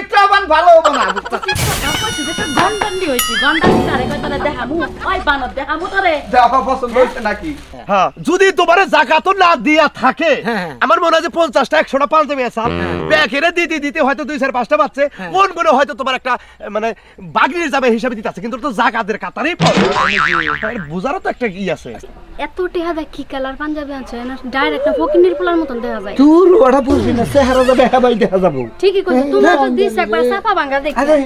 ইত্রাবান ভালো হব না। গন্ডান্ডি হয়েছি। গন্ডান্ডি তারে কই দেখামু? ওই বানর দেখামু তোরে। দেখা পছন্দ হয়েছে নাকি? হ্যাঁ। যদি তোমার জাকাতও না দিয়া থাকে হ্যাঁ। আমার মনে হয় যে পঞ্চাশটা একশোটা পাঞ্জাবি আছে ব্যাকেরে দিতে দিতে হয়তো দুই চার পাঁচটা পাচ্ছে হ্যাঁ। মন মনে হয়তো তোমার একটা মানে বাগনির যাবে হিসাবে দিতে আছে কিন্তু তো জাকাতের কাতারেই পড়ে। বুঝারও তো একটা ই আছে। এত টেহা দেখ কি কালার পাঞ্জাবি আছে না ডাইরেক্ট ফকিনির পোলার মতন দেখা যায়। তোর ওটা বুঝবি না চেহারা যাবে হেবাই দেখা যাব। ঠিকই কইছো তোমরা তো দিস একবার চাপা ভাঙা দেখ। আরে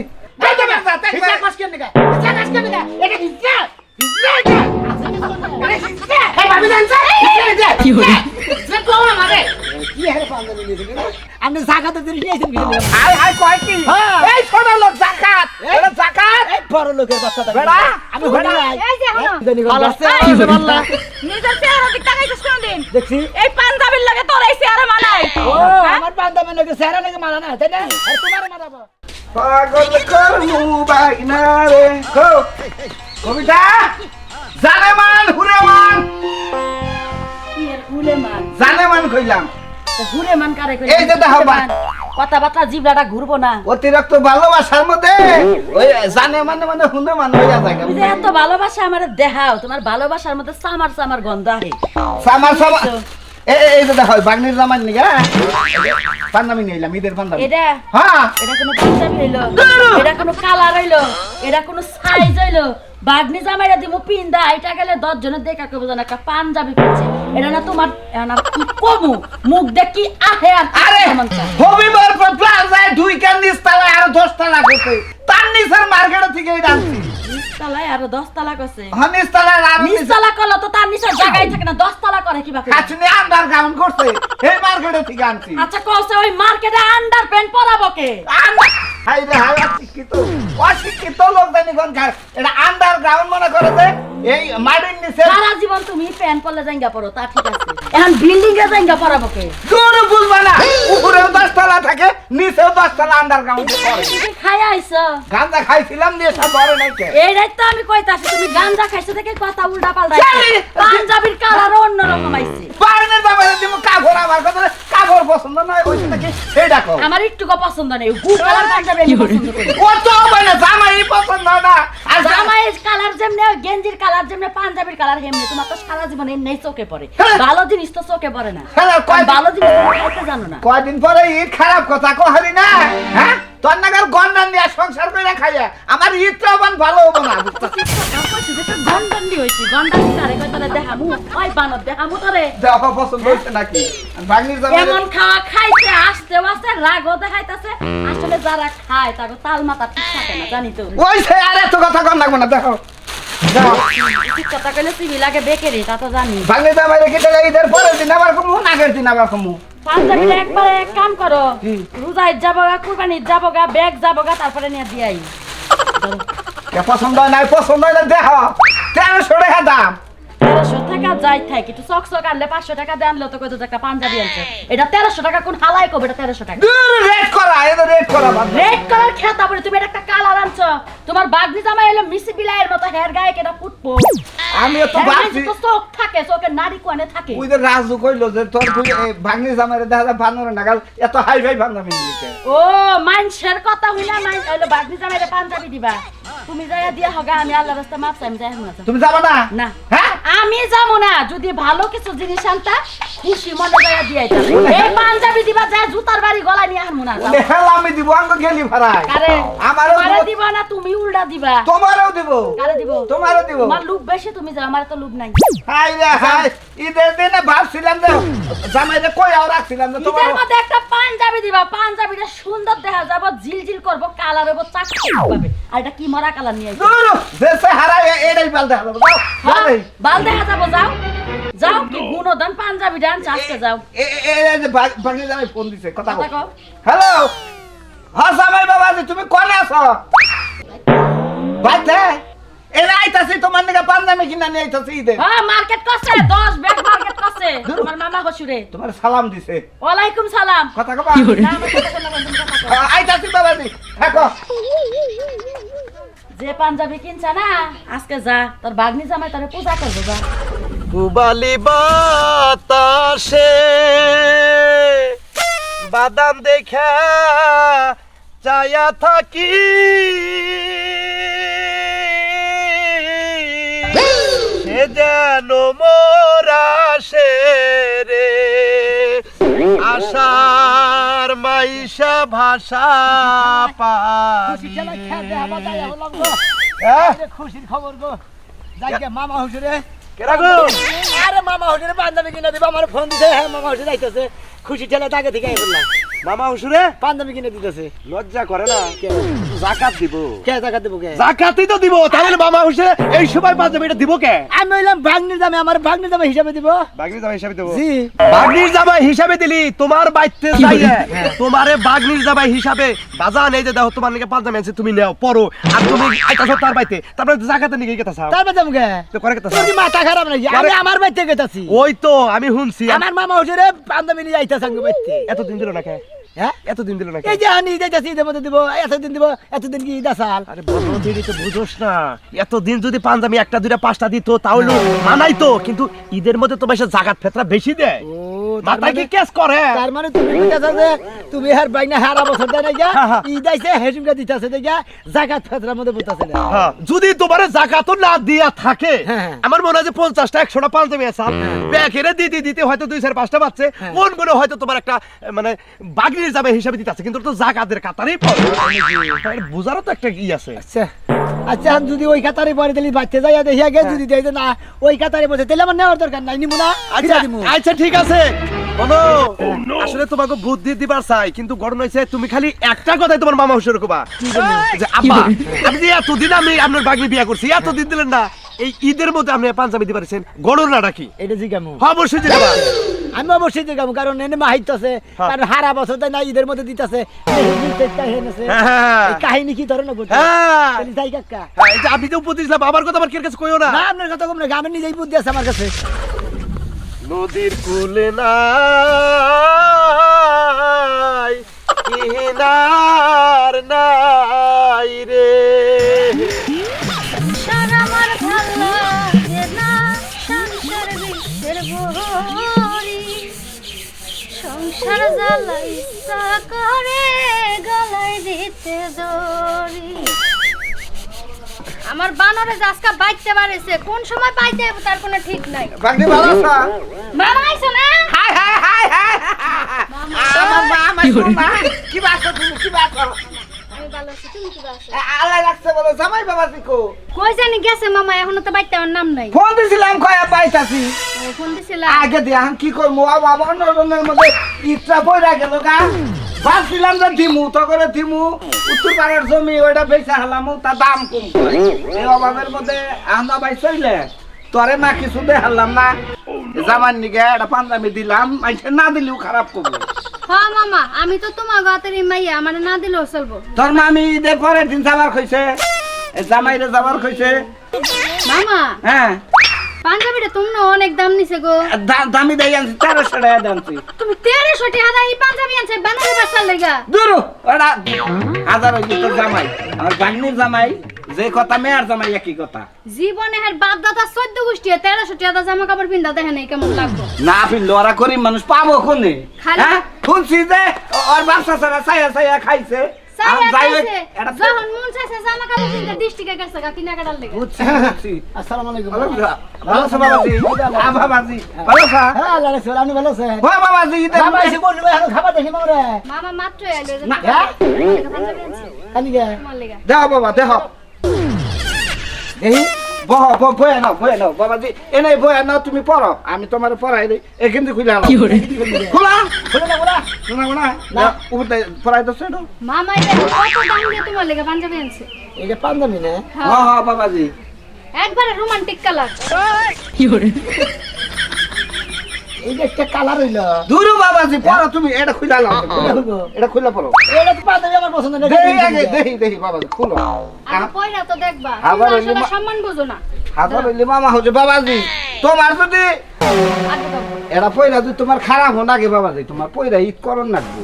আপনি জাকাতে হ্যাঁ। বড় লোকের আমি বাচ্চা, দিক তাকাইছিস দেখছি। এই পাঞ্জাবির লাগে তোর এই চেহারা মানায়। আমার বান্ধবী নাকি চেহারা নাকি মারা না তাই না? তোমার মারাবো পাগল করমু বাইনা রে কো। কবিতা? জানে মান হুরে মান মান জানে মান কইলাম মান কারে কই এই যে দেখো কথাবার্তা জিবলাটা ঘুরবো না। অতিরিক্ত ভালোবাসার মধ্যে ওই জানে মানে মানে হুনে মান হইয়া তুমি এত ভালোবাসা আমার দেখাও তোমার ভালোবাসার মধ্যে সামার সামার গন্ধ আহে। সামার সামার এই যে দেখো বাগনির জামান নিগা পান্নামি নিলাম ঈদের পান্নামি এটা? হ্যাঁ। এটা কোনো পাঞ্জাবি হইল? এটা কোনো কালার হইল? এটা কোনো সাইজ হইল? বাগনি জামাইরা দিমু পিন্দা এটা গেলে দশ জনের দেখা কইবো জানা একটা পাঞ্জাবি পরছে। এটা না তোমার না কমু? মুখ দেখ কি আহে আর হবিবার পর প্লাজায় দুই কান নিচ তলায় আরও দশ তলা করতে তার নিচের মার্কেটে থেকে এই ডানছি নিচতলায় আরও দশ তালা করছে। হ্যাঁ নিচ আর নিচ নিচতলা করল তো তার নিচে জায়গায় থাকে না দশ তালা করে কিবা করে। কাছুনি আন্ডার গ্রাউন্ড করছে। এই মার্কেটে থেকে আনছি। আচ্ছা কইছে ওই মার্কেটে আন্ডার প্যান্ট পরাবো কে? আন্ডার হাই রে হাই অশিক্ষিত। অশিক্ষিত লোক জানি কোন খায়? এটা আন্ডার গ্রাউন্ড মনে করে যে এই মাটির নিচে সারা জীবন তুমি প্যান্ট পরলে জাঙ্গা পরো তা ঠিক আছে। এখন বিল্ডিং এ জাঙ্গা পরাবো কে? দূর বুঝবা না উপরেও দশ তলা থাকে নিচেও দশ তলা আন্ডার গ্রাউন্ডে পড়ে। তুমি খাই আইছো? গাঁজা খাইছিলাম দিয়ে সব বড় নাই কে? এইটাই তো আমি কইতাছি তুমি গাঞ্জা খাইছো দেখে কথা উল্টা পাল্টা পাঞ্জাবির কালার অন্য রকম আইছে বাইরের দাবারে দিব কাপড় আমার কথা কাপড় পছন্দ নয় ওই নাকি? এই দেখো আমার একটুকু পছন্দ নেই। গু কালার পাঞ্জাবি আমি পছন্দ করি। ও তো মানে জামাই পছন্দ না। আর জামাই কালার যেমনে গেঞ্জির কালার যেমনে পাঞ্জাবির কালার হেমনে তোমার তো সারা জীবন নেই চোখে পড়ে। ভালো জিনিস তো চোখে পড়ে না। হ্যাঁ, ভালো জিনিস খাইতে জানো না। কয়দিন পরে ঈদ খারাপ কথা কহারি না হ্যাঁ? তোর গন্ডান দিয়া সংসার করে খাইয়া আমার ঈদ ভালো হব না গন্ডান্ডি হয়েছি গন্ডান্ডি তারে কই তোরে দেখামু ওই বানর দেখামু তোরে দেখা পছন্দ হয়েছে নাকি? বাগনির জামাই এমন খাওয়া খাইছে আসতে আসতে রাগও দেখাইতেছে। আসলে যারা খায় তাকে তাল মাথা ঠিক থাকে না জানি তো ওই সে আর এত কথা কম লাগবে না দেখো। কথা কইলে সিবি লাগে বেকেরে তা তো জানি। বাগনির জামাই রেখে দিলে ঈদের পরের দিন আবার কমু আগের দিন আবার কমু। পাঞ্জাবিটা একবার এক কাম করো। কি? রোজাই যাব গা কুরবানির যাব গা ব্যাগ যাব গা তারপরে নিয়ে দিয়াই কে পছন্দ হয় নাই পছন্দ হয় না দেখো তেরোশো টাকা দাম। তেরোশো টাকা যাই থাক একটু চক চক আনলে পাঁচশো টাকা দিয়ে আনলে তো কত একটা পাঞ্জাবি আনছে। এটা তেরোশো টাকা কোন হালাই কবে এটা তেরোশো টাকা? দূর করা এটা রেট করা রেড কালার খেতা পরে তুমি একটা কালার আনছো। তোমার বাগনি জামা এলো মিসি বিলাইয়ের মতো হেয়ার গায়ে কেটা ফুটবো। আমিও তো ভাবছি তো চোখ থাকে চোখের নারী কোয়ানে থাকে। ওই যে রাজু কইলো যে তোর তুই ভাঙনি জামাইরে দেখা যায় বানরে নাগাল এত হাই ফাই বান্ধবী নিলিকে ও মাইনসের কথা হইনা মাইন হইল বাগনি জামাইরে পাঞ্জাবি দিবা। তুমি যাইয়া দিয়া হগা আমি আল্লাহ রাস্তা মাপ চাই আমি যাই না তুমি যাবা না? না। হ্যাঁ? আমি যাব না। যদি ভালো কিছু জিনিস আনতা খুশি মনে যাইয়া দিয়াই এই পাঞ্জাবি দিবা যায় জুতার বাড়ি গলা নিয়ে আনমু না হেলা আমি দিব আঙ্গ গেলি ভাড়াই কারে? আমারও কারে দিব- না তুমি উল্টা দিবা। তোমারও দিব। কারে দিব? তোমারও দিব। তোমার লুক বেশি তুমি যাও আমার তো লুক নাই। হাই রে হাই ঈদের দিনে ভাবছিলাম যে জামাইরে কই আর রাখছিলাম যে তোমার ঈদের মধ্যে একটা পাঞ্জাবি দিবা। পাঞ্জাবিটা সুন্দর দেখা যাব ঝিলঝিল করব কালার হব চাকরি পাবে। আর এটা কি মরা কালার নিয়ে আইছো? দূর দেশে হারাই এটাই বাল দেখা বাল দেখা যাব যাও। যাও কি গুণদান পাঞ্জাবি ডান চাষতে যাও। এ- এ- এ- ভাঙনি জামাই ফোন দিছে কথা কও। হ্যালো হ্যাঁ জামাই বাবা তুমি কোনে আছো? বাইতে এরা আইতাছি তোমার নাকি পাঞ্জাবি কিনা নিয়ে আইতাছি ঈদে। হ্যাঁ মার্কেট করছে দশ ব্যাগ মার্কেট করছে। তোমার মামা হসুরে। তোমার সালাম দিছে। ওয়ালাইকুম সালাম। কথা কবা? না। আইতাছি বাবাজি থাকো। যে পাঞ্জাবি কিনছে না, আজকে যা, তোর বাগনি জামাই তোরে পূজা করব, যা। কুবালি বাতাসে বাদাম দেখা চায়া থাকি। সে যেন মোরা সে রে। আশার মাইশা ভাষা পাবি। হ্যাঁ? খুশির খবর গো। যাইকে মামা হুজুরে। কেরা গো? আরে মামা হুজুরে বান্ধবী কিনা দিব আমার ফোন দিছে। হ্যাঁ মামা হুজুর যাইতেছে। খুশি ঠেলে তাকে থেকে বললাম। মামা হুসুরে? পাঞ্জাবি কিনে দিতেছে। লজ্জা করে না? জাকাত দিব। কে টাকা দেবো কে? জাকাতই তো দিব তাহলে মামা হুসুরে এই সময় পাঞ্জাবি এটা দিব কে? আমি হইলাম ভাগ্নির দামে আমার ভাগ্নির দামে হিসাবে দিব। বাগনির জামাই হিসাবে দেবো। জি। বাগনির জামাই হিসাবে দিলি তোমার বাইতে যাইয়ে তোমারে বাগনির জামাই হিসাবে এই যে দেখো তোমার পাঞ্জাবি আনছে তুমি নেও পরো। আর তুমি আইতাছো তার বাইতে তারপরে জাকাতে নিয়ে গেতা চাও তারপর যাব কে? তো করে গেতা তোর কি মাথা খারাপ নাকি? আমি আমার বাড়িতে গেতাছি। ওই তো আমি শুনছি। আমার মামা হুজুরে পাঞ্জাবি নিয়ে যাইতেছে আমি বাড়িতে এতদিন দিল না কে হ্যাঁ? এতদিন দিল না এই যে আনি যাইতেছি ঈদের মধ্যে দিব এতদিন দিব এতদিন কি ঈদ আসাল আরে বড় দিদি তো বুঝোস না। এতদিন যদি পাঞ্জাবি একটা দুইটা পাঁচটা দিত তাহলে মানাইতো কিন্তু ঈদের মধ্যে তো বেশি জাগাত ফেতরা বেশি দেয়। ও মাথা কি কেস করে? তার মানে তুমি কইতাছ যে তুমি হার বাইনা হারা বছর দেয় গিয়া হ্যাঁ, হ্যাঁ। হেসুমকা দিতাছে দেখা জাকাত ফেতরার মধ্যে বুতাছে না হ্যাঁ, যদি তোমার জাকাত না দিয়া থাকে। আমার মনে হয় যে পঞ্চাশটা একশোটা পাঞ্জাবি আছে ব্যাকেরে দিতে দিতে হয়তো দুই চার পাঁচটা পাচ্ছে হ্যাঁ। কোন হয়তো তোমার একটা মানে বাগনির যাবে হিসাবে দিতে আছে কিন্তু তো জাকাতের কাতারেই পড়ে। বুঝারও তো একটা ই আছে। আচ্ছা। আচ্ছা আমি যদি ওই কাতারে পরে দিলি বাচ্চা যাইয়া দেখিয়া গে যদি দেয় না ওই কাতারে বসে তাহলে আমার নেওয়ার দরকার নাই নিমু না। আচ্ছা আচ্ছা ঠিক আছে। বলো আসলে তোমাকে বুদ্ধি দিবার চাই কিন্তু ঘটনা হয়েছে তুমি খালি একটা কথাই তোমার মামা হুসের কোবা যে আব্বা আমি এতদিন আমি আপনার বাগনি বিয়া করছি এতদিন দিলেন না। এই ঈদের মধ্যে আপনি পাঞ্জাবি দিতে পারছেন গণনাটা কি? এটা জিগামু। হ্যাঁ, অবশ্যই দিতে পারবেন। আমি অবশ্যই জিগামু কারণ এনে মাহিত আছে হ্যাঁ। কারণ হারা বছর তাই না ঈদের মধ্যে দিতাছে। হ্যাঁ। এই কাহিনী কি ধরনের হ্যাঁ। তাহলে যাই কাকা হ্যাঁ, এই যে আপনি যে উপদেশ দিলাম আমার কথা আমার কাছে কইও না? না আপনার কথা কম না গ্রামের নিজেই বুদ্ধি আছে আমার কাছে। নদীর কুলে নাই কিনার নাই। আমার বানরে আজকা বাইতে পারেছে কোন সময় বাইতে যাব তার কোনো ঠিক নাই। বাগনি ভালো না মামা আইছো না? হাই হাই হাই হাই আমার মা আমার কি বাস তুমি কি বাস? আমি ভালো আছি তুমি কি আছো আল্লাহ রাখছে বলো জামাই বাবা শিখো কই জানি গেছে মামা এখনও তো বাইতে আমার নাম নাই। ফোন দিছিলাম কয়া পাইতাছি ফোন দিছিলাম। আগে দিয়ে আমি কি করব বাবা অন্যজনের মধ্যে ইচ্ছা পয়রা গেল গা। ভাবছিলাম যে দিমু তো করে দিমু। উত্তর পাড়ার জমি ওইটা বেচা হলাম তার দাম কম। করে। এই অভাবের মধ্যে আমরা ভাই তোরে না কিছু দেখালাম না। জামার নিগে একটা পাঞ্জাবি দিলাম না দিলেও খারাপ করব। হ্যাঁ মামা আমি তো তোমার গাতের মাইয়া আমার না দিলেও চলবো। তোর মামি ঈদের পরের দিন যাবার কইছে জামাইরে যাবার কইছে। মামা হ্যাঁ। পাঞ্জাবিটা তুমি অনেক দাম নিছে গো। দা- দামি দেই আনছি তেরোশো টাকা দামছি তুমি তেরোশো টাকা পাঞ্জাবি আনছে বানারে বাসার লেগা। দূর ওরা হাজার হইছে তোর জামাই আমার জামাই। যে কথা মেয়ার জামাই একই কথা? জীবনে হার বাপ দাদা চোদ্দ গোষ্ঠী তেরোশো টাকা জামা কাপড় পিন্ধা দেখে নাই কেমন লাগবো? না ফিরলে ওরা গরিব মানুষ পাবো কোনে? খালি- হ্যাঁ? শুনছি যে ওর বাচ্চা ছাড়া ছায়া ছায়া খাইছে। আর মন হ্যাঁ হ্যাঁ হ্যাঁ। হ্যাঁ বাবা দেহ। দেখি বহ বয়ে নাও বয়ে নাও বাবাজি এনে বয়ে নাও তুমি পড়ো। আমি তোমার পড়াই দিই। এখান থেকে খুলে আনো খোলা খুলে না বলা শোনা না না। উপরে পড়াই তো সেটা মামা এটা কত দাম দিয়ে তোমার লেগা পাঞ্জাবি আনছে? এটা পাঞ্জাবি না? হ্যাঁ। হ্যাঁ বাবাজি। একবারে রোমান্টিক কালার এইটা একটা কালার হইল। দুরু বাবাজি পড়ো তুমি এটা খুলে নাও এটা খুলে পড়ো। এটা তো পাঞ্জাবি আমার পছন্দ না দেহি আগে দেহি দেহি বাবাজি খুলো। আর পয়রা তো দেখবা আবার তোমরা ওই যে আসলে সম্মান বুঝো না। হাজার হইলে মামা হচ্ছে বাবাজি। তোমার যদি আগে দাও। এরা পয়রা যদি তোমার খারাপ হো নাকি বাবাজি তোমার পয়রা ঈদ করন লাগবে।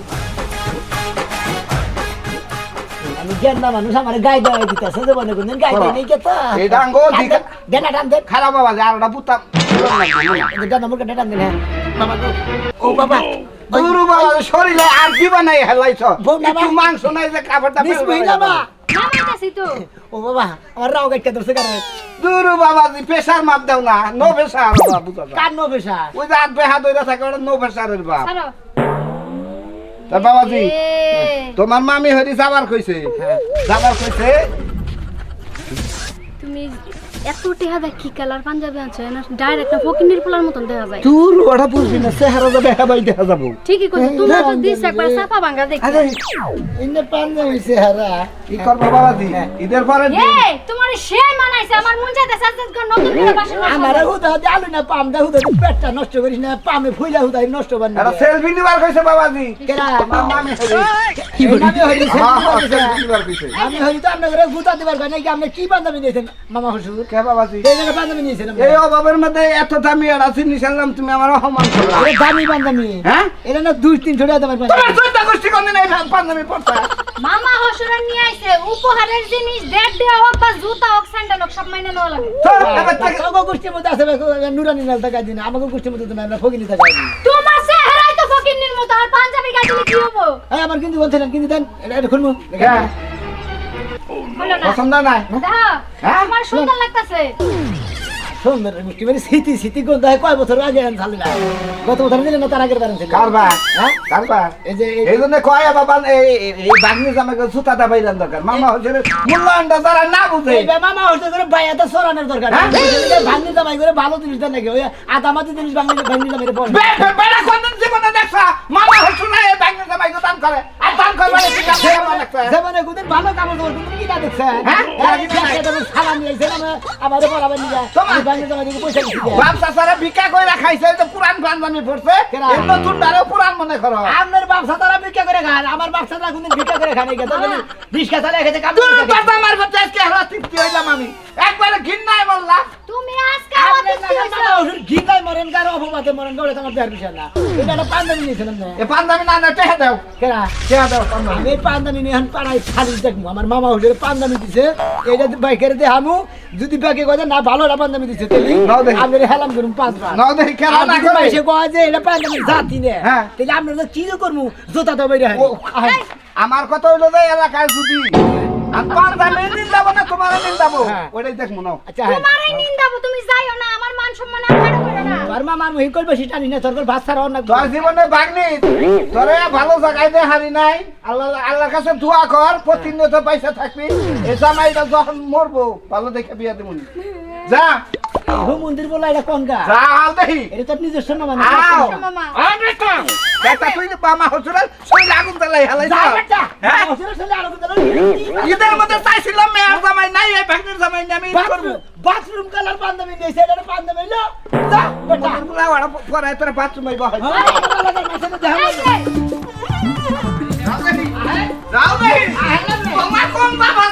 আমি গেন্দা মানুষ আমার গায়ে দেওয়া দিতেছে যে মনে করুন গায়ে দেয় নেই কেতা? এই ডাঙ্গো দিকা দেনা টান দেন খারাপ বাবাজি আর ওটা পুতা। এটা নম্বর কাটা টান দেন হ্যাঁ। বাবা। ও বাবা। দুরু বাবা শরীরে আর কি বানাই হেলাইছ। একটু মাংস নাই যে খাবারটা নিস মহিলা মা ও বাবা আমার রাও গাইটা ধরছে কারে দুরু বাবা প্রেসার মাপ দাও না নো প্রেসার বাবু কার নো পেশা ওই যে হাত বেহা দইরা থাকে ওটা নো প্রেসারের বাপ। ছাড়ো। তা বাবাজি তোমার মামি হরি যাবার কইছে। যাবার কইছে? তুমি এত টেহা দেখ কি কালার পাঞ্জাবি আনছো না ডাইরেক্ট না ফকিন্নির পোলার মতন দেখা যায় তুর ওটা বুঝবি না চেহারা যাবে হেবাই দেখা যাব ঠিকই কইছো তোমার তো দিস একবার চাপা ভাঙা দেখি আরে ইন্নে পাঞ্জাবি চেহারা কি করব বাবাজি ঈদের পরে এই তোমার সে মানাইছে আমার মন চাইতে সাজেদ কর নতুন করে বাসন আমার হুদা দি আলু না পাম দা হুদা পেটটা নষ্ট করিস না পামে ফুইলা হুদা নষ্ট বান সেলফি নিবার কইছে কেরা আমি হ্যাঁ হ্যাঁ কইছে আমি গুতা দিবার কি আপনি কি পাঞ্জাবি নিয়েছেন মামা হুসুর কে বাবাজি? এই জায়গায় পাঞ্জাবি নিয়েছেন এই অভাবের মধ্যে এত দামি আর আছি নিশালাম তুমি আমার অপমান করলা। এটা দামি পাঞ্জাবি। হ্যাঁ? এটা না দুই তিনশো টাকা দামের তোমার চোদ্দ গোষ্ঠী কোনদিন এই পাঞ্জাবি পড়তা মামা হসুরান নিয়ে আইছে উপহারের জিনিস দেড় দেওয়া হোক বা জুতা হোক স্যান্ডেল হোক সব মাইনে নেওয়া লাগে। চল, এবার আমাকে গোষ্ঠীর মধ্যে আছে নুরানি নাল টাকা দিন আমাকে গোষ্ঠীর মধ্যে তো আমরা ফকিনি টাকা দিন তোমার চেহারাই তো ফকিন্নির মতো আর পাঞ্জাবি গাইলে কি হব? আমার কিন্তু বলছিলেন কিন্তু দেন এটা খুলবো। হ্যাঁ। পছন্দ নাই? হ্যাঁ? আমার সুন্দর লাগতাছে। সুন্দর মিষ্টি মানে স্মৃতি স্মৃতি কোন দেয় কয় বছর আগে আন খালি না গত বছর দিলেন না তার আগের বার আনছিলেন। কারবার হ্যাঁ? কারবার। এই যে এই- জন্য কয় বাবা এই এই- বাগনি জামাকে সুতাটা বাইরান দরকার। মামা হচ্ছে মূল্যায়নটা তারা না বুঝে। এই মামা হচ্ছে করে বাইয়াতে সরানোর দরকার। হ্যাঁ? জামাই করে ভালো জিনিস দেন নাকি ওই আদামাতি জিনিস ভাঙনি ভাঙনি জামাই বল। বে- বে- বেড়া কোনদিন জীবনে দেখছা? মামা হচ্ছে না এই বাগনি জামাইকে দান করে। আর দান করবে না, ঠিক আছে আমার লাগছে যেমন কোনদিন ভালো কোনদিন কি না দেখছেন হ্যাঁ? হ্যাঁ? সালাম নিয়েছেন আমার বলাবেন নিয়ে তোমার- বাপ চাচারা ভিক্ষা করে খাইছে তো পুরান পাঞ্জাবি পড়ছে। কেরা? এর নতুন দ্বারা পুরান মনে করো। আপনার ব্যবসা তারা ভিক্ষা করে খান আমার ব্যবসা তারা কোনদিন ভিক্ষা করে খান গেছে রিক্সা চালিয়ে খেতে কাম তুই বাবা আমার বাচ্চা আজকে হারা তৃপ্তি হইলাম আমি। একবারে ঘিন্নায় বললা তুমি আজকে আমাদের ঘিনায় মরেন কারও অপবাদে মরেন গড়ে তোমার দেয়ার বিষয় না। এটা পাঞ্জাবি নিয়েছিলাম না। এ পাঞ্জাবি না না টেহে দাও। কেনা টেহে দাও পাঞ্জাবি। আমি পান্দামি নিয়ে এখন পাড়ায় খালি দেখব। আমার মামা হুজুর পান্দামি দিছে। এইটা বাইকের হামু। যদি ব্যাগে কথা না ভালো না পান্দামি দিছে। তাহলে আমি হেলাম খেলা আর না করে। কয় যে এটা পান্দামি জাতি নে। হ্যাঁ। তাহলে আমরা কি করব জোতা তো বাইরে আমার কথা হইল যে এলাকায় যদি না তোমার নিন যাব। হ্যাঁ। ওইটাই দেখব নাও। আচ্ছা হ্যাঁ। তোমারই নিন্দাবো তুমি যাইও না আমার মান সম্মান আর খারাপ করো না আর মামার মহি করবে সেটা নিনে তোর ভাত ছাড়া অন্য তোর জীবনে বাগনি তোরে ভালো জায়গায় দে হারি নাই। আল্লাহ আল্লাহর কাছে দোয়া কর প্রতিনিয়ত পয়সা থাকবি। এই জামাইটা যখন মরবো ভালো দেখে বিয়ে দিব যা। মন্দির বলা এটা কোন গা? যা আল দেখি। এটা তোর নিজস্ব না আও। মামা। তুই যে বামা হচ্ছিল শরীর আগুন জ্বালাই হালাই যা হ্যাঁ? ঈদের মধ্যে চাইছিলাম মেয়ের জামাই নাই এই ভাগ্নের জামাই নিয়ে আমি বাথরুম কালার পান্দামি দিয়েছে এটা পান্দামি লো। যা বেটা বাথরুম লাগাড়া পরে তোর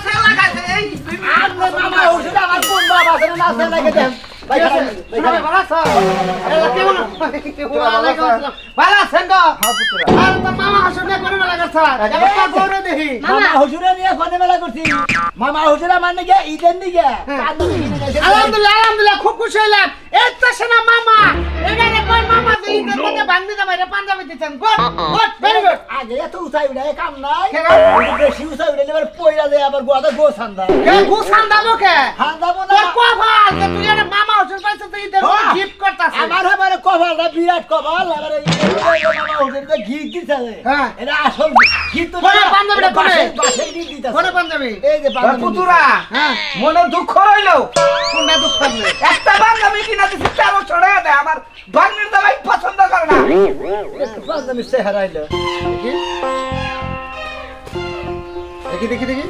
সে লাগাইছে মামা হুজুর আমার কোন বাবা আছে না আছে লাগে দেন ভাই খারাপ, ভাই খারাপ। ভালো আছো এলা কেমন ওয়ালাইকুম আসসালাম ভালো আছেন তো আর তো মামা হাসনে করে লাগাছ এটা গৌরে দেখি মামা হুজুরে নিয়ে কোনে মেলা করছি মামা হুজুরে গিয়ে ঈদের দিকে পান্দামি আলহামদুলিল্লাহ আলহামদুলিল্লাহ খুব খুশি হইলাম বাংলি জামাই রে পাঞ্জাবি দিচ্ছেন গুড গুড ভেরি গুড আগে এত উঠাই উঠাই কাম নাই। কেন? একটু বেশি উঠাই উঠাই এবার পয়লা যায় আবার গোয়াতে গো সান্দা এ গুছান দাবো কে? হান যাব না। তোর কভাল যে তুই এটা মামা হচ্ছে পাইছে তো ঈদের মধ্যে হ্যাঁ। গিফট করতাছিস। আমার এবারে কভালটা বিরাট কভাল এবারে মামা হুজুর যে ঘি দিছে হ্যাঁ। এটা আসল ঘি তো কোনে পাঞ্জাবিটা কোনে? বাসের ঘি দিতেছে। কোনে পাঞ্জাবি? এই যে পাঞ্জাবি পুতুরা হ্যাঁ। মনে দুঃখ হইল কোনটা দুঃখ হইল একটা পাঞ্জাবি কিনা দিছি তেরো ছড়ে দেয় আমার বাংলির দামাই পছন্দ করে না। সে হারাইলো দেখি দেখি দেখি।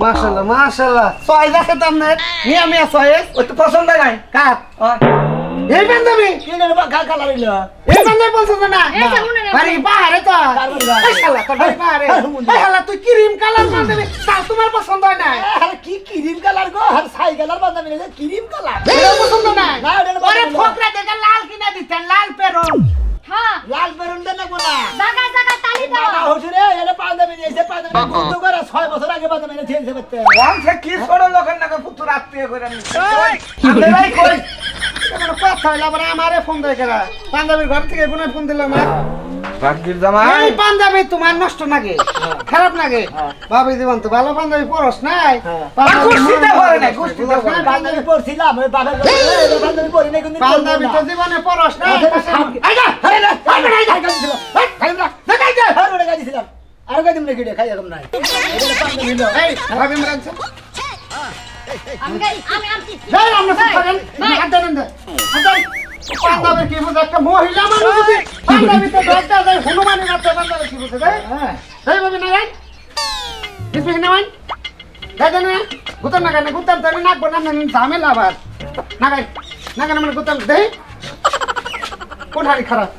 মাশাআল্লাহ মাশাআল্লাহ সয়েজ আছে তো আপনার? মিয়া মিয়া ছয় ওই তো পছন্দ নাই। ওই। এই পাঞ্জাবি কি রে বা গা কালা রইল এই পাঞ্জাবি পছন্দ না এই আরে পাহাড়ে তো? কার বাড়ি পাহাড়ে? এই শালা তোর পাহাড়ে? হ্যাঁ। এই শালা তুই ক্রিম কালার পাঞ্জাবি তাও তোমার পছন্দ হয় না? আরে কি ক্রিম কালার গো? আর ছাই কালার পাঞ্জাবি না ক্রিম কালার? এটা পছন্দ না, না। ফকরা দেখে লাল কিনা দিতেন লাল পেরন। হ্যাঁ। লাল বেরুন দেন না কোনা জায়গায় জায়গায় তালি দাও। মামা হুজুরে এটা পাঞ্জাবি নিয়েছে পাঞ্জাবি গুন্দ করে ছয় বছর আগে নিয়ে ছেড়ে করতে। ওয়ান সে কি ছোট লোকের নাকি পুতুর আত্মীয় করে নিচ্ছে? আপনারাই কই? কোনো কথা হইলে আবার আমারে ফোন দেয় কেরা পাঞ্জাবির ঘর থেকে ফোনে ফোন দিল না বাগনির জামাই এই পাঞ্জাবি তোমার নষ্ট নাগে খারাপ লাগে ভাবি দিবান তো ভালো পাঞ্জাবি পরস নাই কুস্তিতে পরে নাই, কুস্তিতে পরে পাঞ্জাবি পরছিলাম ওই এই যে পাঞ্জাবি পরি নাই কোনদিন পাঞ্জাবি তো জীবনে পরস নাই আচ্ছা, তো সামনে- এই যা, এই যা, এই যা, এই যা, এই যা, এই, খাই না, এই যা, আর ওটা গাড়ি আর গাড়ি দিম খাই এরকম নাই। এগুলো পাঞ্জাবি হলো। এই ভাবি মরানছে আমি আমি আমি যাই আমরা ভাই। হাত দেন দেন হাত দেন। পাঞ্জাবি কি বুঝে? একটা মহিলা মানুষ যদি পাঞ্জাবিতে দরজা যায় হনুমানের হাতে পাঞ্জাবি কি বুঝে? দেয় হ্যাঁ। এই ভাবি না যাই বিসমিল্লাহ না ভাই যাই না গুতাম না কেন গুতাম তো নাক বনাম না ঝামেলা আবার। না না কেন মানে গুতাম দেই কোন খারাপ?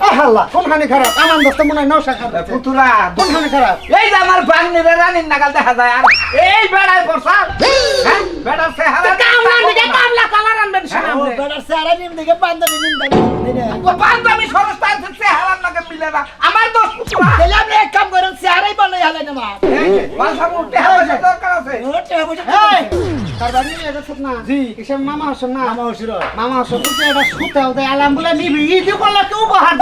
আহ আল্লাহ কোন হানি খারাপ? আমার দোস্ত মনে হয় নৌশা খারাপ। পুতুরা কোন হানি খারাপ? এই যে আমার বাগনির রানীর নাগাল দেখা যায় আর। এই বেড়ায় বসা হ্যাঁ বেড়ার চেহারা কামলা দিকে কামলা কালার আনবেন সামনে। বেটার চেহারা নিম দেখে পাঞ্জাবি নিম দামি, ও পাঞ্জাবি সরস্তার চেহারার নাগে মিলে না। আমার দোষ পুতুরা। তাহলে আপনি এক কাম করেন, চেহারাই মুটে দরকার আছে। মামা না? মামা হসির। মামা এটা দে আলাম বলে নিবি ইদি করলে কেউ দিতে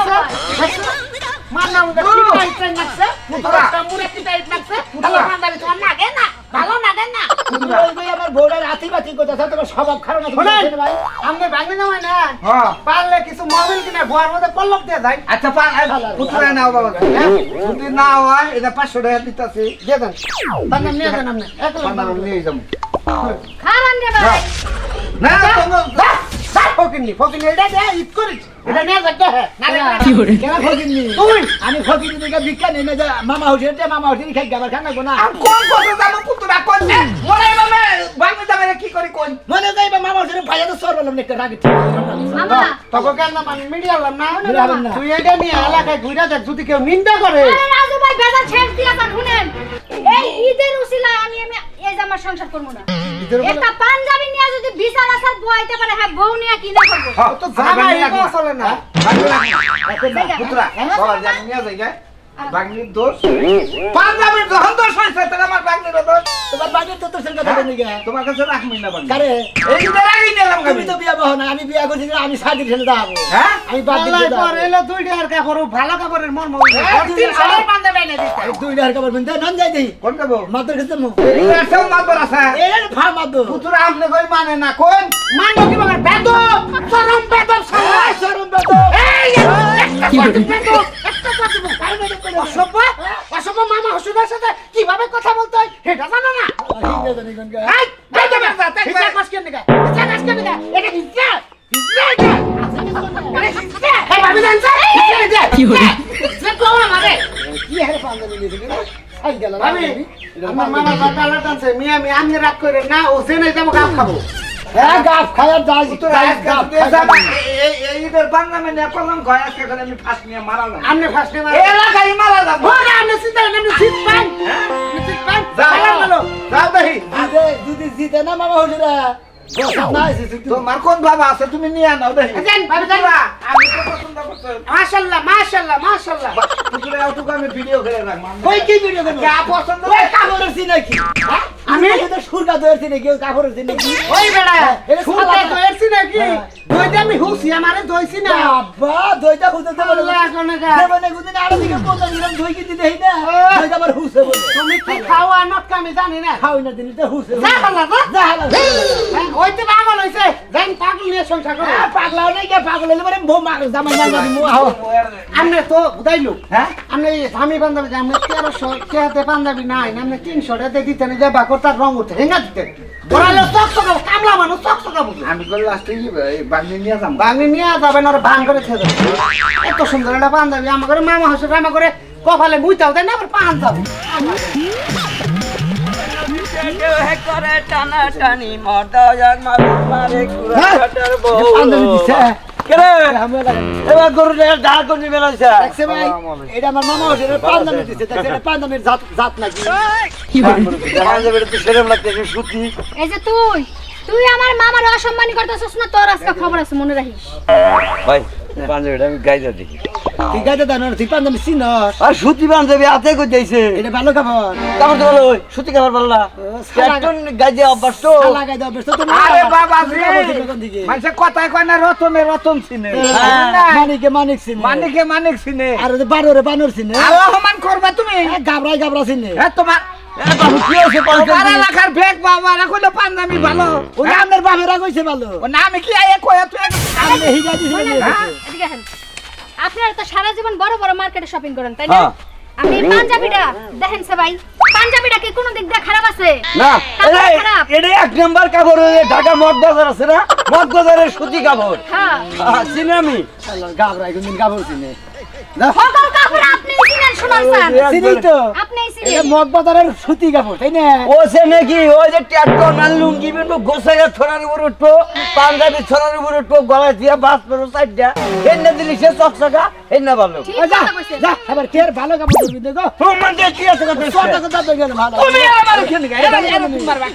তোমার স্বভাব খারাপ ভাই? আমি ভাঙে না না হ্যাঁ। পারলে কিছু মোবাইল কিনে গোয়ার মধ্যে পল্লব দিয়ে যায় আচ্ছা পা পুতুরা নাও বাবা। হ্যাঁ? যদি না হয় এটা পাঁচশো টাকা দিতেছি। দিয়ে দেন। তার নাম নিয়ে যান আপনি। এক লাখ পাঞ্জাবি নিয়ে যাব খারান রে ভাই। না তোমার ফকিনি ফকিনি এটা দে ঈদ করিস। এটা নিয়ে যাক হ্যাঁ না কেন ফকিরনি? তুই আমি ফকিরনি দিকে ভিক্ষা নেই না মামা হোসেন তে মামা হোসেন খাই গাবার খান না। আর কোন কথা জানো পুতুরা কোন মনে মানে বাগনি যাবে কি করি কোন মনে যাই বা মামা হোসেন বললাম একটা রাগে মামা। তোকে কেন না মানে মিডিয়া আলাম না। না। তুই এটা নিয়ে এলাকায় ঘুরে দেখ যদি কেউ নিন্দা করে। রাজু ভাই বেজার ছেড় দিয়া শুনেন। এই ঈদের উসিলায় আমি আমি এই যে আমার সংসার করব না। একটা পাঞ্জাবি নিয়ে যদি বিছান আসার বইতে পারে হ্যাঁ বউ নিয়ে কি না করব? হ্যাঁ, তো জামাই চলে না। পুতুরা জানি নিয়ে যাই বাগনির দোষ? পাঞ্জাবির যখন দোষ হয়েছে তাহলে আমার বাগনির দোষ। তোমার বাড়ির তো তোর কথা বলি গে। তোমার কাছে রাখবি না বাগনি কারে? এই যে রাখি নিলাম আমি তো বিয়া বহ না আমি বিয়া করছি না, আমি সাদির ছেলে দাঁড়াবো হ্যাঁ? আমি বাদ আল্লাহ দিতে পর এলো দুই টাকার কাপড় ভালো কাপড়ের মর্ম তিন সালের পাঞ্জাবি এনে দিতে দুই লাখ কাপড় বিনতে নন যাই দেই। কোন দেবো মাত্র খেতে মু। এই একটাও মাতবার আছে। এর ফা মাত্র পুতুরা আপনি কই মানে না কোন? মানব কি বাবার বেদব! চরম বেদব সরম বেদ এই একটা কথা বেদব একটা কথা বেদব করে অসভ্য অসভ্য মামা হসুদের সাথে কীভাবে কথা বলতে হয় সেটা জানো না? কি হলো? আমারে মামা বাবা আলাদা আছে মিয়া আমি রাগ করে না ও জেনে যাব গাপ খাব। হ্যাঁ গাফ খায়া যাই পুতুরা যাই আজকে গাফ দিয়ে যাবা। এই এই ঈদের বাংলামে নিয়ে করলাম ঘয় আজকে করে আমি ফাঁস নিয়ে মারালাম আমনে ফার্স্ট টাইম এই এলাকায় মারা যাব। পান। আপনি সিদ্ধ পান। যাও। ভালো ভালো। যাও দেখি। জিতে যদি জিতে না মামা না তুই তোমার কোন বাবা আছে? তুমি নিয়ে আনাও দেখি। আমি ভিডিও করে রাখব কই কি ভিডিও করব? যা পছন্দ ওই কাপড়ের আমি? তো সুরকা ওই বেড়া নাকি? হ্যাঁ। দইটা আমি হুসি আমারে দইছি না। বাবা দইটা হুতে তো বলে। কোনে গা। দেবনে গুদিন আরও দিকে পঞ্চাশ গ্রাম দই কি দিতে না। দইটা আবার হুসে বলে। তুমি কি খাওয়া নটকা আমি জানি না। খাওই না দিন তো হুসে যা খালা যা। যা হালা হ্যাঁ, ওই তো পাগল হইছে। যান পাগল নিয়ে সংসার করো। পাগলা নাই কে পাগল হলে মানে বউ মার জামাই না জানি মু আও আমনে তো বুঝাইলু। হ্যাঁ? আমনে স্বামী বান্ধবী যে আমনে তেরোশো টাকাতে পাঞ্জাবি নাই আমনে তিনশো টাকাতে দিতেন যে বাকর তার রং উঠে হেঙ্গা দিতেন বড়ালে চক কামলা মানুষ চক চকা বুঝলো আমি করে লাস্টে বাগনি নিয়ে যাব বাঙনি নিয়ে যাবেন আর ভান করে খেয়ে এত সুন্দর একটা পাঞ্জাবি আমার করে মামা হাসুর আমার করে কপালে মুইতাও দেয় না আবার পান যাবে। করে টানা টানি মর্দা মারে তুই আমার মামার অসম্মানি করতেছিস না তোর আজকে খবর আছে মনে রাখিস। ভাই পাঞ্জাবিটা আমি গাইজা দেখি। ঠিক আছে দানো? তুই পাঞ্জাবি চিনস? আর সুতি পাঞ্জাবি হাতে কই দিয়েছে? এটা ভালো কাপড়। তো ভালো সুতি কাপড় ভালো না। একটু গাইজে অভ্যাস তো লাগাই দাও বেশ তো আরে বাবা। কোন মানুষে কথায় কয় না রতনে রতন চিনে। হ্যাঁ, মানিকে মানিক চিনে। মানিকে মানিক চিনে। আর বানরে বানর চিনে। আর অপমান করবা তুমি। গাবরাই গাবরা চিনে। হ্যাঁ তোমার আপনার আমি হ্যাঁ? তো সারা জীবন বড় বড় মার্কেটে শপিং করেন তাই না? আমি আপনি পাঞ্জাবিটা দেখেন সে ভাই। পাঞ্জাবিটা কি কোনো দিক দিয়ে খারাপ আছে? না এটা এক নাম্বার কাপড় ঢাকা মগ বাজার আছে না? মগ বাজারের সুতি কাপড়। হ্যাঁ। চিনি আমি? গাবর চিনে। সকল কাপড় আপনি চিনেন সোনার স্যার। চিনি তো। আপনি এটা চিনেন। বাজারের সুতি কাপড় তাই না? ও সে নাকি ওই যে ট্যাটর না লুঙ্গি বিনবো গোসাইয়া ছড়ার উপর উঠবো পাঞ্জাবি ছড়ার উপর উঠবো গলায় দিয়ে বাস পেরো সাইডটা। এনে দিলি সে চকচকা এনে ভালো। ঠিক যা যা এবার কে ভালো কাপড় দিবি দেখো। তোমার কি আছে কথা তুমি আমার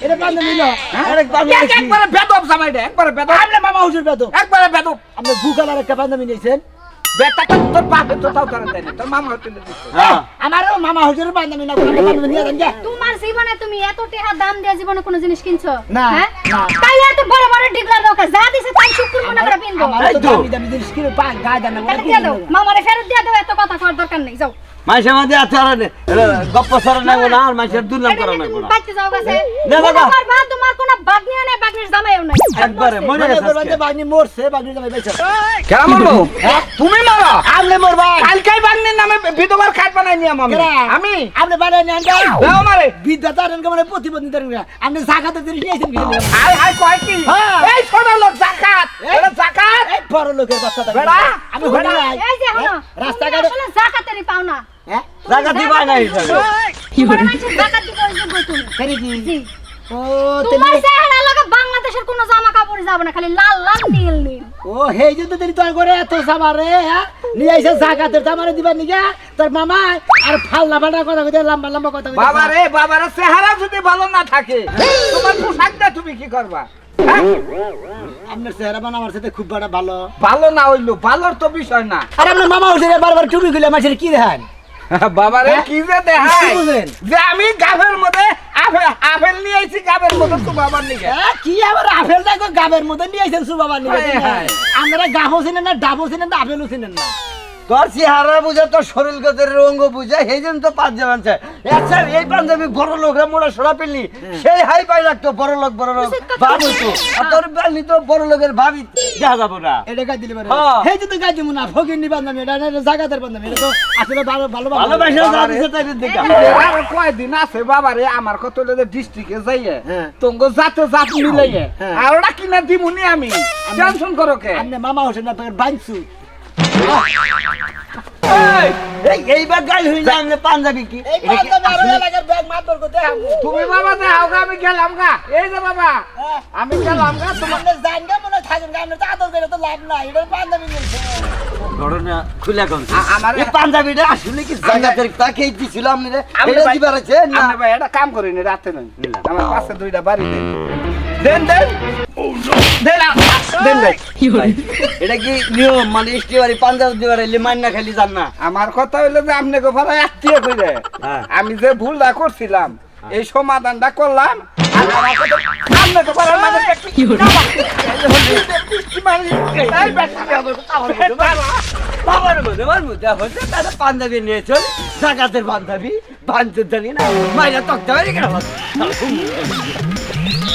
এটা পাঞ্জাবি কি? একবারে বেদব জামাইটা একবারে বেদব। আপনি মামা হুজুর বেদো একবারে বেদব। আপনি বুকালার একটা পাঞ্জাবি নিয়েছেন। বেটাটা তোর বাপে তো তাও করে দেয় তোর মামা হতে হ্যাঁ আমারও মামা হুজুরের পাঞ্জাবি না কোনো পাঞ্জাবি নিয়ে যান তোমার জীবনে তুমি এত টাকা দাম দিয়ে জীবনে কোনো জিনিস কিনছো? না, হ্যাঁ? তাই এত বড় বড় ডিগলার দরকার যা দিছে তাই শুক্র মনে করে পিনবো আমার তো। দামি দামি জিনিস কিনে পা গায়ে দেন না মামারে ফেরত দিয়ে দাও এত কথা করার দরকার নেই যাও। মাঝে মাঝে আছে আর গপ্প সরা নেব না আর মাঝে দুর্নাম করা নেব না। বাইতে যাও কাছে না, না, না। তোমার মা তোমার কোনো বাগনিও নেই বাগনির জামাইও নাই। একবারে মনে মনে গেছে। বাগনি মরছে বাগনি জামাই বেঁচে কেন মারবো? তুমি মারো? আপনি মরবা। কালকাই বাগনির নামে বিধবার খাট বানাই নিয়ে আমি। আমি? আপনি বানাই দাও মারে মানে প্রতিবন্ধী দেন আপনি জাকাতে দিন নিয়েছেন কি আই আই কয় কি? হ্যাঁ। এই ছোট লোক জাকাত। এটা জাকাত? এই বড় লোকের বাচ্চা। বেড়া, আমি হই নাই। এই যে হলো রাস্তাঘাটে আসলে জাকাতেরই পাও না। হ্যাঁ? জায়গা না হিসাবে তোমার মানুষের জাকাত দিতে তুমি কেন কি ও তোমার চেহারা লাগা বাংলাদেশের কোনো জামা কাপড় যাবে না খালি লাল লাল নীল নীল। ও হেই যে তো দেরি তোর করে এত সামারে হ্যাঁ? নিয়ে আইছে জাকাতের সামারে দিবার নিগা তোর মামা আর ফাল্লা ফাল্লা কথা কইতে লম্বা লম্বা কথা কইতে বাবা রে চেহারা যদি ভালো না থাকে তোমার পোশাকটা তুমি কি করবা? হ্যাঁ? আপনার চেহারা বানা আমার সাথে খুব বড় ভালো। ভালো না হইল ভালোর তো বিষয় না। আর আপনার মামা বারবার টুপি খুলে মাছের কি দেখান? বাবা রে হ্যাঁ? কি যে দেখায়? যে আমি গাভের মধ্যে আপেল আপেল নিয়ে আইছি গাভের মধ্যে তো বাবার নিকে। এ, কি আবার আপেল দেখো গাবের মধ্যে নিয়ে আইছেন সু বাবার নিকে হায়। আপনারা গাহও চিনেন না ডাবও চিনেন না আপেলও চিনেন না। তোর চেহারা বুঝে তোর শরীর গতের রঙ্গ বুঝে সেই জন্য তো পাঞ্জাবি আনছে আচ্ছা এই পাঞ্জাবি বড় লোকরা মোড়া সরা পেলি সেই হাই পাই লাগতো বড় লোক বড় লোক। ভাব হইতো আর তোর পেলি তো বড় লোকের ভাবি দেখা যাব না। এটা গাই দিলে পারে হ্যাঁ। হেই যে তো গাই দিমু না ফকির নি বান্ধবী এটা না জাগাতের বান্ধবী এটা তো আসলে ভালো ভালো যা তাই দেখা আর কয়দিন আছে বাবা রে আমার কত ডিস্ট্রিক্টে যাইয়ে হ্যাঁ। তোমার জাতে জাত মিলাইয়ে। হ্যাঁ। আর ওটা কিনা দিমুনি আমি। টেনশন করো কে? আপনি মামা হোসেন না তোর বাইনছু এইবার গাই হই না পাঞ্জাবি কি? তুমি বাবা হাওগা আমি গেলাম গা। এই যে বাবা হ্যাঁ। আমি গেলাম গা তোমার জান গা মনে থাকেন গা আপনি আদর করে তো লাভ নাই এটা বান্ধবী মিলছে ঘটনা খুলে কোন আমার- এই পাঞ্জাবিটা আসলে কি জায়গাতের তাকেই দিছিল রে এটা দিবার আছে না। আমি ভাই এটা কাম করিনি রাতে নয় আমার পাশে দুইটা বাড়ি দেন দেন। আ- দেন দেন এটা কি নিয়ম? মানে ইস্টিবারি পাঞ্জাব দিবার এলে মান্না খালি জান না। আমার কথা হইল যে আপনি গোফারা আত্মীয় কইরে। হ্যাঁ। আমি যে ভুলটা করছিলাম এই সমাধানটা করলাম পাঞ্জাবি নিয়ে চল। জাগাতের পাঞ্জাবি জানি না। মাইরা তক্তা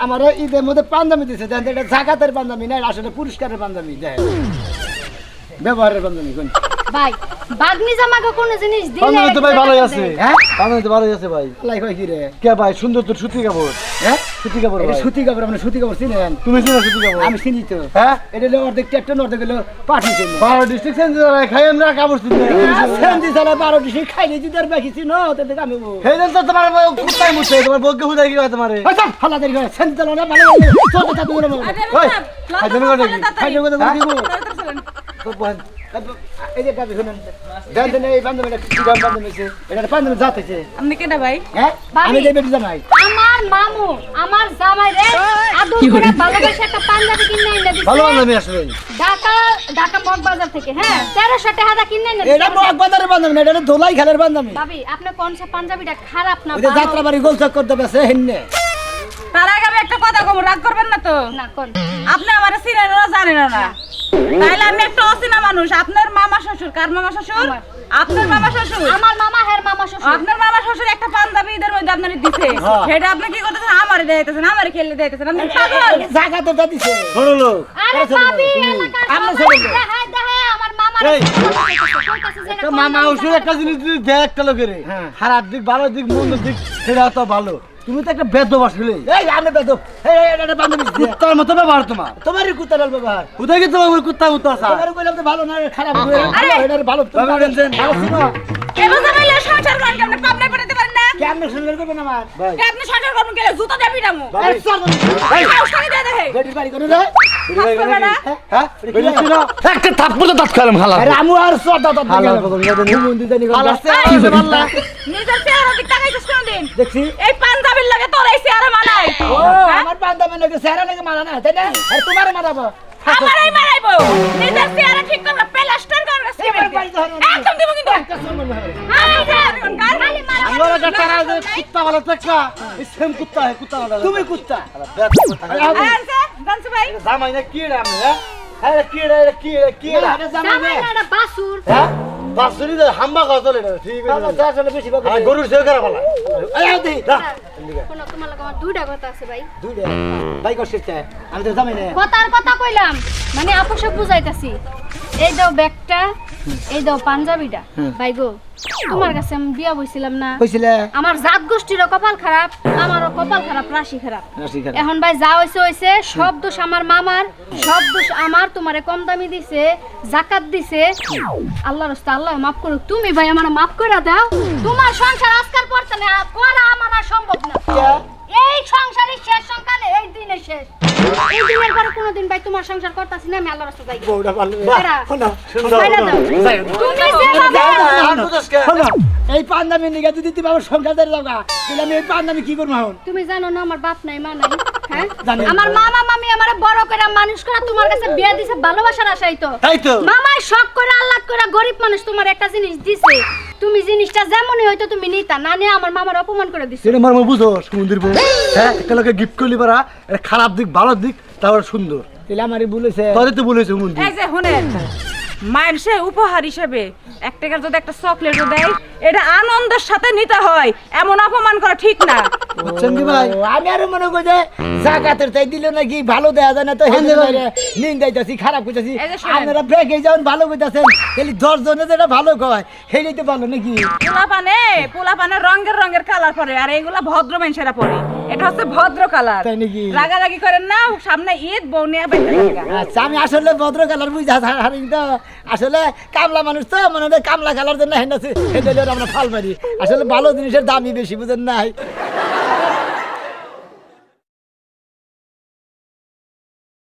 আমার ঈদের মধ্যে পাঞ্জাবি দিছে দেখেন এটা জাকাতের পাঞ্জাবি না আসলে পুরস্কারের পাঞ্জাবি দেয় ব্যবহারের বান্ধবী কোন? ভাই বাগনি জামাকে কোনো জিনিস দিলে বান্ধবী তো ভাই ভালোই আছে। হ্যাঁ? বান্ধবী তো ভালোই আছে ভাই। লাই কয় কি রে? কে ভাই? সুন্দর তোর সুতি কাপড়। হ্যাঁ? সুতি কাপড় এটা সুতি কাপড় মানে সুতি কাপড় চিনেন? তুমি চিনো সুতি কাপড়? আমি চিনি তো। হ্যাঁ? এটা হলো অর্ধেক ট্যাপটা অর্ধেক হলো পাঠি চিনি বারো ডিস্ট্রিক্ট সেন্স খাই আমরা কাপড় চিনি। সেন্স চালা বারো ডিস্ট্রিক্ট খাইলে যদি আর বাকি চিনো তো দেখ আমি সেই দিন তো তোমার কুত্তাই মুছে তোমার বউকে হুদাই কি হয় তোমার? ফালা দেরি করে সেন্স চালা না ভালো চলতে থাকো না ওই খাইতে না কথা খাইতে কথা দিব তো বল এই যে টাকা শুনেন। দেন দেন এই বান্ধবীটা কি দাম বান্ধবী আছে। এটা বান্ধবী জাত আছে। আপনি কেনা ভাই? হ্যাঁ? আমি যে বেটি জামাই। আমার মামু আমার জামাই রে। আদর করে ভালোবাসে একটা পাঞ্জাবি কিনে এনে দিছে। ভালো বান্ধবী আসলে ঢাকা ঢাকা মগ বাজার থেকে হ্যাঁ? টাকা কিনে এনে এটা মগ বাজারের বান্ধবী না এটা ধোলাই খেলের বান্ধবী। ভাবি আপনি কোন সে পাঞ্জাবিটা খারাপ না যাত্রা বাড়ি গোল চক করতে পেছে হেন্নে। তার আগে আমি একটা কথা কম রাগ করবেন না তো? না কোন। আপনি আমার চিনেন না জানেন না তাইলে আমি একটা অচেনা মানুষ আপনার মামা শ্বশুর কার মামা শ্বশুর? আপনার মামা শ্বশুর আমার মামা হের মামা শ্বশুর। আপনার মামা শ্বশুর একটা পাঞ্জাবি ঈদের মধ্যে আপনার দিছে। হ্যাঁ। সেটা আপনি কি করতেছেন? আমারে দিতেছেন আমারে খেলে দিতেছেন আপনি পাগল। জায়গা তো দিছে। বড় লোক। আরে ভাবি এলাকার আমরা সবাই ছোট লোক। দেখায় দেখায় আমার মামার এই, কইতাছে যে এটা কোন মামা দামি একটা জিনিস দেয় একটা লোকের খারাপ দিক ভালো দিক মন্দ দিক সেটা তো ভালো। তুমি তো একটা বেদব আসলে। এই আমি বেদব। এই এটা বান্ধবী। কুত্তার মতো ব্যবহার তোমার। তোমারই কুত্তার ব্যবহার। কোথায় কি তোমার কুত্তা উত্তা আছে? তোমার কইলাম তো ভালো না খারাপ আরে! এটা ভালো তুমি ভালো চিনো এবার সংসার করেন কেমনে? পাবনা পেটাতে পারেন না? কেমন সুন্দর করবেন আমার? ভাই। আপনি সংসার করবেন গেলে জুতা দেবি এই, এই, করে দিয়ে দেখে। বেটির বাড়ি করে রে হ্যাঁ? বেটি ছিল একটা থাপ্পড়ে দাঁত খালাম হালা আরে আর সদা দত গেল মন্দির জানি হালা এই, নিজের চেহারা দিক তাকাইছিস কোনদিন দেখছি। এই পাঞ্জাবির লাগে তোর এই চেহারা মানায়। ও আমার বান্ধবী নাকি সেরা নাকি মারা না তাই না? আরে তোমার মারাবো আমারই মারাইবো নিজের চেহারা ঠিক করে প্লাস্টার করে রাখছি একদম দেব কিন্তু আমরা যা তারা কুত্তা বলে দেখা সেম কুত্তা হে কুত্তা তুমি কুত্তা আরে গানসু ভাই জামাই না কি নাম হ্যাঁ আরে কি রে এটা কি রে কি রে? জামাই না। এটা বাসুর। হ্যাঁ? বাসুরি তো হাম্বা গজল এটা ঠিক আছে। আসলে বেশি বাকি গরুর সেও করা ভালো এই দে দা কোনো তোমার লাগে আমার দুইটা কথা আছে ভাই। দুইটা? ভাই করছিস আমি তো জামাই না। কথার কথা কইলাম। মানে আপোষে বুঝাইতাছি। এই দাও ব্যাগটা এই দাও পাঞ্জাবিটা। ভাই গো তোমার কাছে আমি বিয়া বইছিলাম না। কইছিলে আমার জাত গোষ্ঠীরও কপাল খারাপ আমারও কপাল খারাপ রাশি খারাপ। এখন ভাই যা হইছে হইছে সব দোষ আমার মামার সব দোষ আমার তোমারে কম দামি দিছে জাকাত দিছে। আল্লাহ রাস্তা আল্লাহ মাফ করুক। তুমি ভাই আমার মাফ করে দাও। তোমার সংসার আজকাল পড়ছে না করা আমার সম্ভব না। এই সংসারের শেষ সংকালে এই দিনে শেষ। এই দিনের পরে কোনোদিন ভাই তোমার সংসার করতেছি না আমি আল্লাহ রাস্তা যাই বউটা ভালো দাও। তুমি এই পান্দামি নিগা যদি তুমি আমার সংখ্যা ধরে গা, তাহলে আমি এই পান্দামি কি করব এখন? তুমি জানো না আমার বাপ নাই মা নাই হ্যাঁ? আমার মামা মামি আমারে বড় করে মানুষ করে তোমার কাছে বিয়ে দিছে ভালোবাসার আশাই তো। তাই তো। মামাই শখ করে আল্লাহ করে গরিব মানুষ তোমার একটা জিনিস দিছে। তুমি জিনিসটা যেমনই হয়তো তুমি নিতা না নিয়ে আমার মামার অপমান করে দিছে। সেটা মারমা বুঝো সুন্দর বউ হ্যাঁ একটা লোকে গিফট করলি পারা এটা খারাপ দিক ভালো দিক তারপর সুন্দর। তাহলে আমারই বলেছে তোরে তো বলেছে মন্দির এই যে শুনেন। মানুষে উপহার হিসেবে এক টাকার যদি একটা চকলেটও দেয় এটা আনন্দের সাথে নিতে হয়। এমন অপমান করা ঠিক না। বুঝছেন কি ভাই? আমি আরও মনে করি যে জাকাতের তাই দিলে নাকি ভালো দেয়া যায় না তো হেন নিন যাইতাছি খারাপ শোনেন। আপনারা ব্রেকে যান ভালো কইতাছেন তাহলে দশ জনে যেটা ভালো কয় হেই তো ভালো নাকি? পোলা পানে পোলা পানে রঙের রঙের কালার পরে আর এগুলা ভদ্র মানুষেরা পরে। এটা হচ্ছে ভদ্র কালার। তাই নাকি? রাগারাগি করেন না সামনে ঈদ বউ নিয়ে আচ্ছা আমি আসলে ভদ্র কালার বুঝা হারিং তো। আসলে কামলা মানুষ তো, মনে হয় কামলা খেলার জন্য হেন হেঁটে আমরা ফাল মারি। আসলে ভালো জিনিসের দামই বেশি, বুঝেন নাই?